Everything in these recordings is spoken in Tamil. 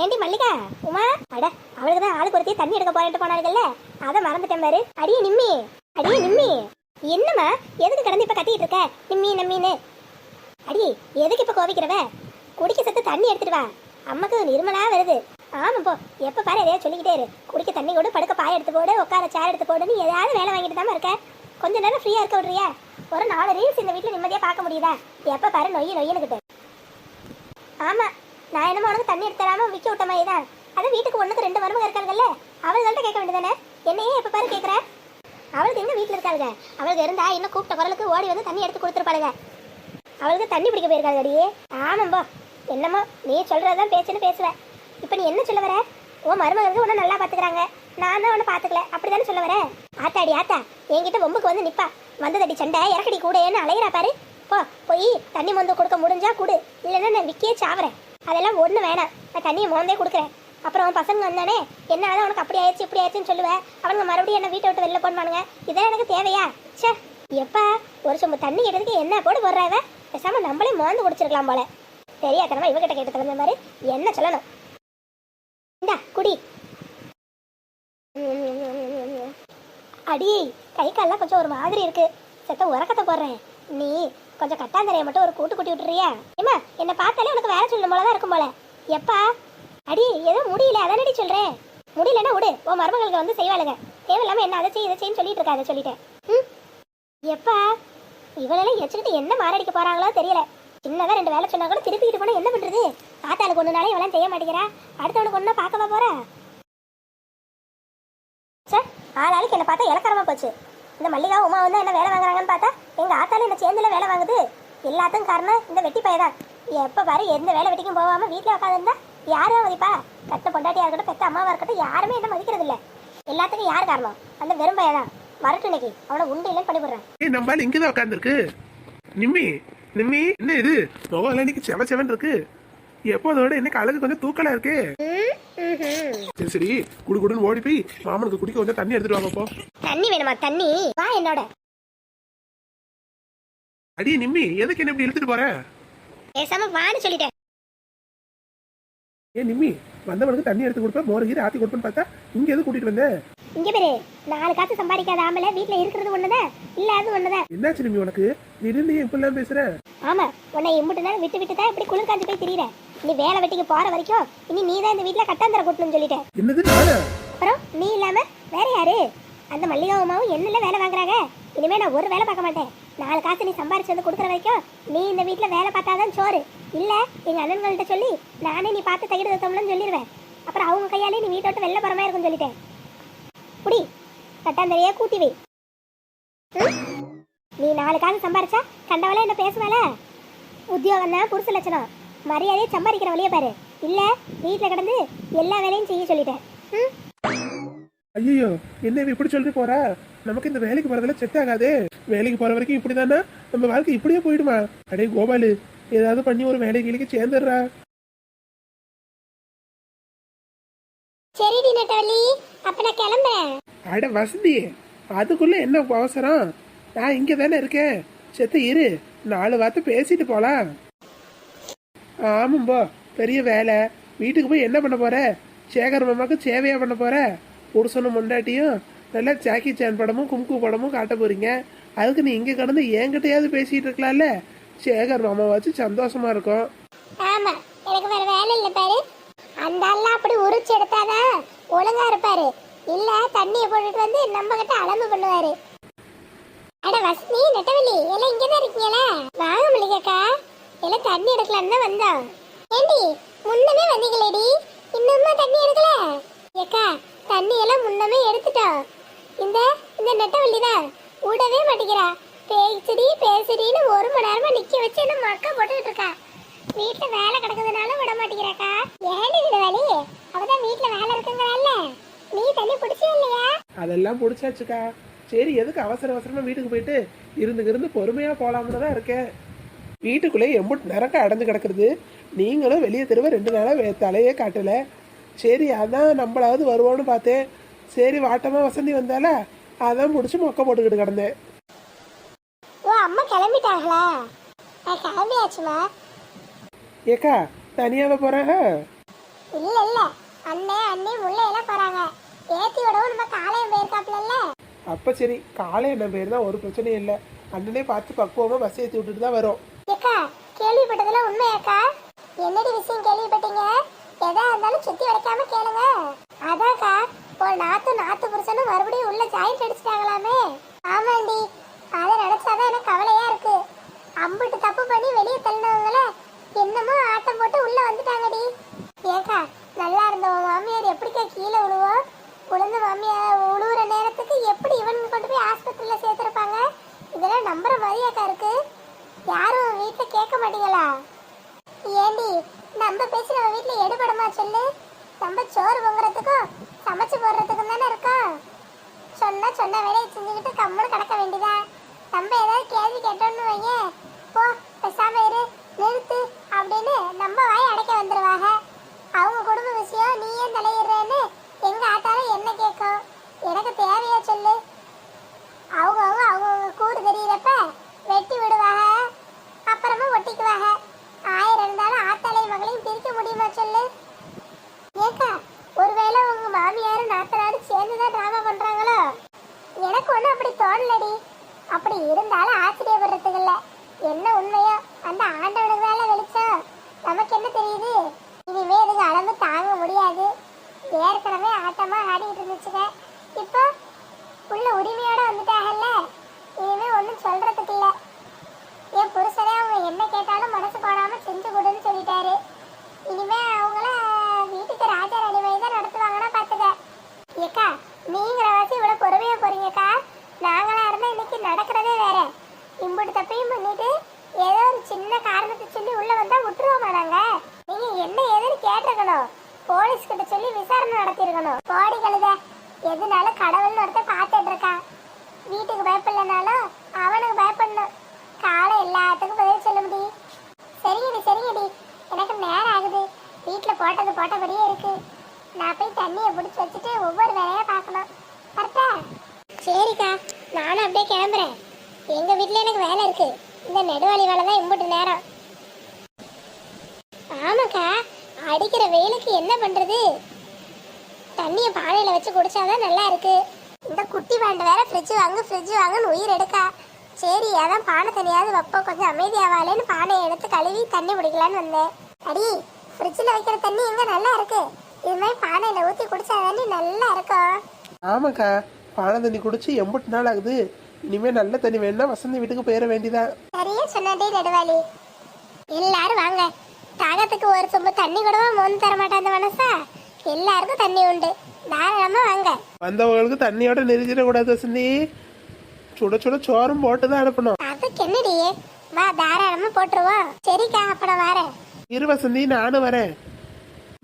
ஏண்டி மல்லிகா உமா? அட அவளுக்கு தான் ஆளுக்கு ஒருத்தி தண்ணி எடுக்க போறேன்ட்டு போனார்கள்ல அதை மறந்துட்டேன் பாரு. அடியே நிம்மி. அடியே நிம்மி. என்னம்மா? எதுக்கு கடந்து இப்ப கத்திட்டு இருக்க? நிம்மி நம்மின்னு. அடி எதுக்கு இப்ப கோவிக்கிறவ? குடிக்க சத்து தண்ணி எடுத்துட்டு வா. அம்மாக்கு இருமலா வருது. ஆமா போ. எப்ப பாரு எதையா சொல்லிக்கிட்டே இரு. குடிக்க தண்ணி கொடு படுக்க பாய் எடுத்து போடு உட்கார சேர் எடுத்து போடுன்னு ஏதாவது வேலை வாங்கிட்டு தாம இருக்க. கொஞ்ச நேரம் ஃப்ரீயா இருக்க விடுறியா? ஒரு நாலு ரீல்ஸ் இந்த வீட்டுல நிம்மதியா பார்க்க முடியுதா? எப்ப பாரு நொய்யு நொய்யுனுக்கிட்டு ஆமா நான் என்னமோ உனக்கு தண்ணி எடுத்து விற்க விக்க விட்ட மாதிரி தான் அது வீட்டுக்கு ஒன்றுக்கு ரெண்டு மருமக இருக்காங்கல்ல அவள்கிட்ட கேட்க வேண்டியதானே என்னையே எப்போ பாரு கேட்குற அவளுக்கு எங்கே வீட்டில் இருக்காளுங்க அவளுக்கு இருந்தா இன்னும் கூப்பிட்ட குரலுக்கு ஓடி வந்து தண்ணி எடுத்து கொடுத்துருப்பாளுங்க அவளுக்கு தண்ணி பிடிக்க போயிருக்காங்க அடியே ஆமாம்பா என்னமோ நீ சொல்கிறதான் பேச்சுன்னு பேசுவேன் இப்போ நீ என்ன சொல்ல வர? உன் மருமகளுக்கு ஒன்றும் நல்லா பார்த்துக்கிறாங்க நான் தான் ஒன்றும் பார்த்துக்கல அப்படி தானே சொல்ல வரேன் ஆத்தாடி ஆத்தா. என்கிட்ட ஒம்புக்கு வந்து நிற்பா வந்ததடி சண்டை இறக்கடி கூடேன்னு அலையிறா பாரு. போ போய் தண்ணி மொந்து கொடுக்க முடிஞ்சா கொடு. இல்லைன்னா நான் விக்கியே சாவறேன். அதெல்லாம் ஒன்று வேணாம். நான் தண்ணியை மோந்தே கொடுக்குறேன். அப்புறம் அவன் பசங்க வந்தானே என்ன ஆகுது உனக்கு அப்படி ஆயிடுச்சு இப்படி ஆயிடுச்சுன்னு சொல்லுவேன் அவனுங்க மறுபடியும் என்ன வீட்டை விட்டு வெளில போடுவானுங்க இதெல்லாம் எனக்கு தேவையா? ச்சே எப்பா ஒரு சொம்பு தண்ணி கேட்டதுக்கு என்ன போடு போடுறாவ பேசாமல் நம்மளே மோந்து குடிச்சிருக்கலாம் போல. தெரியாதனமா இவகிட்ட கேட்டு தகுந்த மாதிரி என்ன சொல்லணும்? இந்தா குடி. அடி கை கால்லாம் கொஞ்சம் ஒரு மாதிரி இருக்கு. செத்த உறக்கத்தை போடுறேன். நீ கொஞ்சம் கட்டாந்தரையை மட்டும் ஒரு கூட்டு கூட்டி விட்டுறியா. ஏமா என்னை பார்த்தாலே உனக்கு வேலை சொல்லணும் போலதான் இருக்கும் போல. எப்பா? அடி ஏதோ முடியல அதானடி சொல்றேன் முடியலன்னா விடு உன் மருமகளுக்கு வந்து செய்வாளுங்க. தேவையில்லாம என்ன அதை செய்ய இதை செய்யு சொல்லிட்டு இருக்காத சொல்லிட்டேன். ம்? எப்பா? இவளெல்லாம் எச்சுக்கிட்டு என்ன மாரடிக்க போறாங்களோ தெரியல. சின்னதா ரெண்டு வேலை சொன்னா கூட திருப்பிக்கிட்டு போனா என்ன பண்றது? ஆத்தாளுக்கு நாளே இவெல்லாம் செய்ய மாட்டேங்கிறா. அடுத்தவனுக்கு ஒண்ணு பார்க்கவா போறா? சார் ஆளாளுக்கு என்ன பார்த்தா இலக்கரமா போச்சு. இந்த மல்லிகா உமா வந்து என்ன வேலை வாங்குறாங்கன்னு பார்த்தா எங்க ஆத்தாலும் என்ன சேர்ந்துல வேலை வாங்குது. எல்லாத்துக்கும் காரணம் இந்த வெட்டி பையதான் எப்ப பாரு எந்த வேலை வெட்டிக்கும் போகாம வீட்டுல உட்காந்துருந்தா யாரும் மதிப்பா கட்ட பொண்டாட்டியா இருக்கட்டும் பெத்த அம்மாவா இருக்கட்டும் யாருமே என்ன மதிக்கிறது இல்ல எல்லாத்துக்கும் யார் காரணம்? அந்த வெறும் பையதான். வரட்டும் இன்னைக்கு. அவனை உண்டு இல்லைன்னு பண்ணிவிடுறேன் ஏய் நம்மளால இங்கதான் உட்காந்துருக்கு நிம்மி நிம்மி என்ன இது? முகம் இன்னைக்கு செவ செவன் இருக்கு. எப்போதோட இன்னைக்கு அழகு கொஞ்சம் தூக்கலா இருக்கு. சரி சரி. குடு குடுன்னு ஓடி போய் மாமனுக்கு குடிக்க கொஞ்சம் தண்ணி எடுத்துட்டு வாங்க போ. தண்ணி வேணுமா? தண்ணி. வா என்னோட. அடி நிம்மி எதுக்கு என்ன இப்படி இழுத்துட்டு போற? பேசாம வான்னு சொல்லிட்டேன். ஏன் நிம்மி வந்தவனுக்கு தண்ணி எடுத்து கொடுப்பேன் மோர் கீரை ஆத்தி கொடுப்பேன்னு பார்த்தா இங்க எது கூட்டிட்டு வந்த? இங்க பேரு நாலு காசு சம்பாதிக்காத ஆம்பளை வீட்டுல இருக்கிறது ஒண்ணுதான் இல்லாதது ஒண்ணுதான் என்னாச்சு நிம்மி உனக்கு? திடீர்னு ஏன் இப்படிலாம் பேசுற? ஆமா உன்னை இம்புட்டு நாள் விட்டு விட்டு தான் இப்படி குளிர் காஞ்சு போய் திரியிற. நீ வேலை வெட்டிக்கு போற வரைக்கும் இனி நீ தான் இந்த வீட்டுல கட்டாந்தர கூட்டணும்னு சொல்லிட்டேன். என்னது நானா? அப்புறம் நீ இல்லாம வேற யாரு? அந்த மல்லிகாவுமாவும் என்னெல்லாம் வேலை வாங்குறாங்க? இனிமே நான் ஒரு வேலை பார்க்க மாட்டேன். நாலு காசு நீ சம்பாரிச்சு வந்து கொடுக்குற வரைக்கும் நீ இந்த வீட்டில் வேலை பார்த்தாதான் சோறு. இல்லை எங்கள் அண்ணன்கள்ட்ட சொல்லி நானே நீ பார்த்து தைக்கிட்டு தத்தோம்னு சொல்லிடுவேன் அப்புறம் அவங்க கையாலே நீ வீட்டை விட்டு வெளில போகிற மாதிரி இருக்கும்னு சொல்லிட்டேன். புடி கட்டாந்தரையா கூட்டி வை. நீ நாலு காசு சம்பாரிச்சா கண்டவளே என்ன பேசுவேல உத்தியோகம் தான் புருஷ லட்சணம். மரியாதையை சம்பாதிக்கிற வழியை பாரு. இல்லை வீட்டில் கிடந்து எல்லா வேலையும் செய்ய சொல்லிட்டேன். ம்? ஐயோ என்ன இப்படி சொல்லிட்டு போறா? நமக்கு இந்த வேலைக்கு போறதுல செட் ஆகாதே. வேலைக்கு போற வரைக்கும் இப்படிதானா? நம்ம வாழ்க்கை இப்படியே போயிடுமா? அடே கோபாலு ஏதாவது பண்ணி ஒரு வேலை கிளிக்கு சேர்ந்துடுறா. சரிடி நெட்டவள்ளி அப்ப நான் கிளம்புறேன். அட வசந்தி அதுக்குள்ள என்ன அவசரம்? நான் இங்க தானே இருக்கேன். செத்த இரு நாலு வார்த்தை பேசிட்டு போலாம். ஆமாம்போ பெரிய வேலை. வீட்டுக்கு போய் என்ன பண்ண போற? சேகர் மாமாக்கு சேவையா பண்ண போற? புருஷனும் முண்டாட்டியும் நல்லா ஜாக்கி சான் படமும் கும்கு படமும் காட்ட போறீங்க. அதுக்கு நீ இங்கே கடந்து என்கிட்டயாவது பேசிட்டு இருக்கலாம்ல? சேகர் மாமா வச்சு சந்தோஷமா இருக்கும். ஆமா எனக்கு வேற வேலை இல்ல பாரு. அந்த ஆள்ல அப்படி உரிச்சு எடுத்தாதான் ஒழுங்கா இருப்பாரு. இல்ல தண்ணியை போட்டுட்டு வந்து நம்ம கிட்ட அலம்பு பண்ணுவாரு. அட வசனி நெட்டவெளி எல்லாம் இங்கதான் இருக்கீங்களா? வாங்க மல்லிகாக்கா. எல்லாம் தண்ணி எடுக்கலாம்னு தான் வந்தோம். ஏண்டி முன்னமே வந்தீங்களேடி? இன்னுமா தண்ணி எடுக்கல? ஏக்கா தண்ணி எல்லாம் முன்னமே எடுத்துட்டோம் இந்த இந்த நெட்டவள்ளி தான் விடவே மாட்டேங்கிறா. பேசுடி பேசுடின்னு ஒரு மணி நேரமா நிக்க வச்சு என்ன மக்க போட்டுக்கிட்டு இருக்கா. வீட்டுல வேலை கிடக்குதுனால விட மாட்டேங்கிறாக்கா. ஏன் இது வேலி? அவதான் வீட்டுல வேலை இருக்குங்கிறாள்ல. நீ தண்ணி பிடிச்சே இல்லையா? அதெல்லாம் பிடிச்சாச்சுக்கா. சரி எதுக்கு அவசர அவசரமா வீட்டுக்கு போயிட்டு இருந்து இருந்து பொறுமையா போலாம்னு தான் இருக்கேன். வீட்டுக்குள்ளே எம்புட் நிறக்க அடைஞ்சு கிடக்குறது. நீங்களும் வெளியே திரும்ப ரெண்டு நாளாக வே- தலையே காட்டலை. சரி அதான் நம்மளாவது வருவோன்னு பார்த்தேன். சரி வாட்டமா வசந்தி வந்தால அதான் முடிச்சு மொக்க போட்டுக்கிட்டு கிடந்தேன். ஓ அம்மா கிளம்பிட்டாங்களா? கிளம்பியாச்சுமா? ஏக்கா தனியாவ போறேன் இல்ல இல்ல. அண்ணே அண்ணி முல்லை எல்லாம் போறாங்க. ஏத்தி விடவும் நம்ம காலையும் போயிருக்காப்ல அப்ப சரி என்ன பேர் தான் ஒரு பிரச்சனையும் இல்லை. அண்ணனே பார்த்து பக்குவமா பஸ் ஏற்றி விட்டுட்டு தான் வரும். ஏக்கா கேள்விப்பட்டதுல உண்மையாக்கா? என்னடி விஷயம் கேள்விப்பட்டீங்க? எதா இருந்தாலும் சுத்தி வளைக்காம கேளுங்க. அதாக்கா ஒரு நாத்து நாத்து புருஷனும் மறுபடியும் உள்ள ஜாயிண்ட் அடிச்சிட்டாங்களாமே. ஆமாண்டி அதை நினைச்சாதான் எனக்கு கவலையா இருக்கு. அம்பிட்டு தப்பு பண்ணி வெளியே தள்ளினவங்கள என்னமோ ஆட்டம் போட்டு உள்ள வந்துட்டாங்கடி. ஏக்கா நல்லா இருந்தவன் மாமியார் எப்படிக்கா கீழே விழுவோம் உளுந்து மாமியார் உழுவுற நேரத்துக்கு எப்படி இவன் கொண்டு போய் ஆஸ்பத்திரியில சேர்த்துருப்பாங்க? இதெல்லாம் நம்புற மாதிரியாக்கா இருக்கு. யாரும் வீட்டில் கேட்க மாட்டீங்களா? ஏண்டி நம்ம பேசி நம்ம வீட்டுல எடுபடுமா சொல்லு? நம்ம சோறு பொங்குறதுக்கும் சமைச்சு போடுறதுக்கும் தானே இருக்கோம் சொன்னா சொன்ன வேலையை செஞ்சுக்கிட்டு கம்முன்னு கிடக்க வேண்டியதா? நம்ம ஏதாவது கேள்வி கேட்டோம்னு வைங்க போ பேசாம இரு நிறுத்து அப்படின்னு நம்ம வாய் அடைக்க வந்துருவாங்க அவங்க குடும்ப விஷயம் நீ ஏன் தலையிடுறேன்னு எங்க ஆட்டாலும் என்ன கேட்கும் எனக்கு தேவையா சொல்லு? அவங்கவுங்க அவங்கவுங்க கூடு தெரியறப்ப வெட்டி விடுவாங்க அப்புறமா ஒட்டிக்குவாங்க ஆயிரம் இருந்தாலும் ஆத்தாளையும் மகளையும் பிரிக்க முடியுமா சொல்லு ஏக்கா ஒருவேளை உங்க மாமியாரும் நாத்தனாரும் சேர்ந்துதான் டிராமா பண்றாங்களோ எனக்கு ஒன்றும் அப்படி தோணலடி அப்படி இருந்தாலும் ஆச்சரியப்படுறதுக்கு இல்ல என்ன உண்மையோ அந்த ஆண்டவனுக்கு வேலை வெளிச்சம் நமக்கு என்ன தெரியுது இனிமே இதுக்கு அளவு தாங்க முடியாது ஏற்கனவே ஆட்டமா ஆடிட்டு இருந்துச்சுங்க இப்போ உள்ள உரிமையோட வந்துட்டாங்கல்ல இனிமே ஒன்றும் சொல்றதுக்கு இல்ல என் புருஷனே அவங்க என்ன கேட்டாலும் மனசு போடாம செஞ்சு கொடுன்னு சொல்லிட்டாரு இனிமே அவங்கள வீட்டுக்கு ராஜா ராணி மாதிரி தான் நடத்துவாங்கன்னா பாத்துக்க ஏக்கா நீங்கள வாசி இவ்வளவு பொறுமையா போறீங்கக்கா நாங்களா இருந்தா இன்னைக்கு நடக்கிறதே வேற இம்புட்டு தப்பையும் பண்ணிட்டு ஏதோ ஒரு சின்ன காரணத்தை சொல்லி உள்ள வந்தா விட்டுருவோமா நாங்க நீங்க என்ன ஏதுன்னு கேட்டிருக்கணும் போலீஸ் கிட்ட சொல்லி விசாரணை நடத்திருக்கணும் கோடி கழுத எதுனாலும் கடவுள்னு ஒருத்தன் பார்த்துட்டு இருக்கான் வீட்டுக்கு பயப்படலனாலும் அவனுக்கு பயப்படணும். காலை எல்லாத்துக்கும் பதில் சொல்ல முடியும். சரிங்கடி சரிங்கடி. எனக்கு நேரம் ஆகுது. வீட்டில் போட்டது போட்டபடியே இருக்கு. நான் போய் தண்ணியை பிடிச்சி வச்சுட்டு ஒவ்வொரு வேலையாக பார்க்கணும். கரெக்டா சரிக்கா நானும் அப்படியே கிளம்புறேன். எங்கள் வீட்டில் எனக்கு வேலை இருக்குது இந்த நெடுவாளி வேலை தான் இம்புட்டு நேரம். ஆமாக்கா. அடிக்கிற வெயிலுக்கு என்ன பண்றது? தண்ணியை பானையில வச்சு குடிச்சாதான் நல்லா இருக்கு இந்த குட்டி பாண்டு வேற ஃப்ரிட்ஜ் வாங்கு ஃப்ரிட்ஜ் வாங்குன்னு உயிர் எடுக்கா. சரி அதான் பானை தண்ணியாவது வைப்போம். கொஞ்சம் அமைதியாவாலேன்னு பானையை எடுத்து கழுவி தண்ணி குடிக்கலான்னு வந்தேன். அடி ஃப்ரிட்ஜில் வைக்கிற தண்ணி எங்க நல்லா இருக்கு? இது மாதிரி பானையில ஊற்றி குடிச்சா தாண்டி நல்லா இருக்கும் ஆமாக்கா பானை தண்ணி குடிச்சு எம்புட்டு நாள் ஆகுது. இனிமே நல்ல தண்ணி வேணும்னா வசந்தி வீட்டுக்கு போயிட வேண்டியதான் சரியா சொன்னதே நெடுவாளி. எல்லாரும் வாங்க. தாகத்துக்கு ஒரு சொம்பு தண்ணி கூடவா மோந்து தர மாட்டான் அந்த மனசா? எல்லாருக்கும் தண்ணி உண்டு. தாராளமா வாங்க. வந்தவங்களுக்கு தண்ணியோட நெரிஞ்சிடக்கூடாது வசந்தி சுட சுட சோறும் போட்டு தான் அனுப்பணும். அதுக்கு என்னடி? வா தாராளமா போட்டுருவோம் சரிக்கா அப்புறம் வரேன். இரு வசந்தி நானும் வரேன்.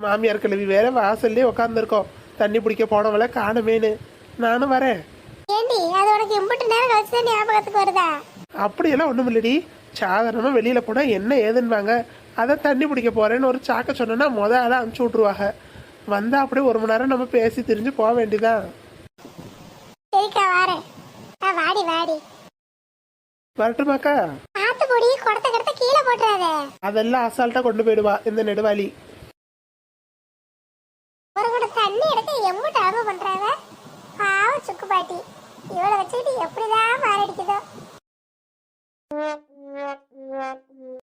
மாமியார் கிழவி வேற வாசல்லே உட்காந்துருக்கோம் தண்ணி பிடிக்க போனவள காணுமேனு. நானும் வரேன். ஏண்டி அது உனக்கு எம்பிட்டு நேரம் கழிச்சு ஞாபகத்துக்கு வருதா? அப்படியெல்லாம் ஒண்ணும் இல்லடி சாதாரணமா வெளியில போனா என்ன ஏதுன்னுவாங்க? அதான் தண்ணி பிடிக்க போறேன்னு ஒரு சாக்க சொன்னா முத ஆளா அனுப்பிச்சு விட்டுருவாங்க. வந்தா அப்படியே ஒரு மணி நேரம் நம்ம பேசி திரிஞ்சு போக வேண்டியதான் சரிக்கா வரேன். வாடி வாடி. வரட்டுமாக்கா பார்த்து பொடி குடத்த கிடத்த கீழே போட்டுறாத. அதெல்லாம் அசால்ட்டா கொண்டு போயிடுவா இந்த நெடுவாளி. ஒரு கூட தண்ணி பண்றாங்க பாவம் சுக்கு பாட்டி. இவளை வச்சுக்கிட்டு எப்படிதான் மாரடிக்குதோ Thank you.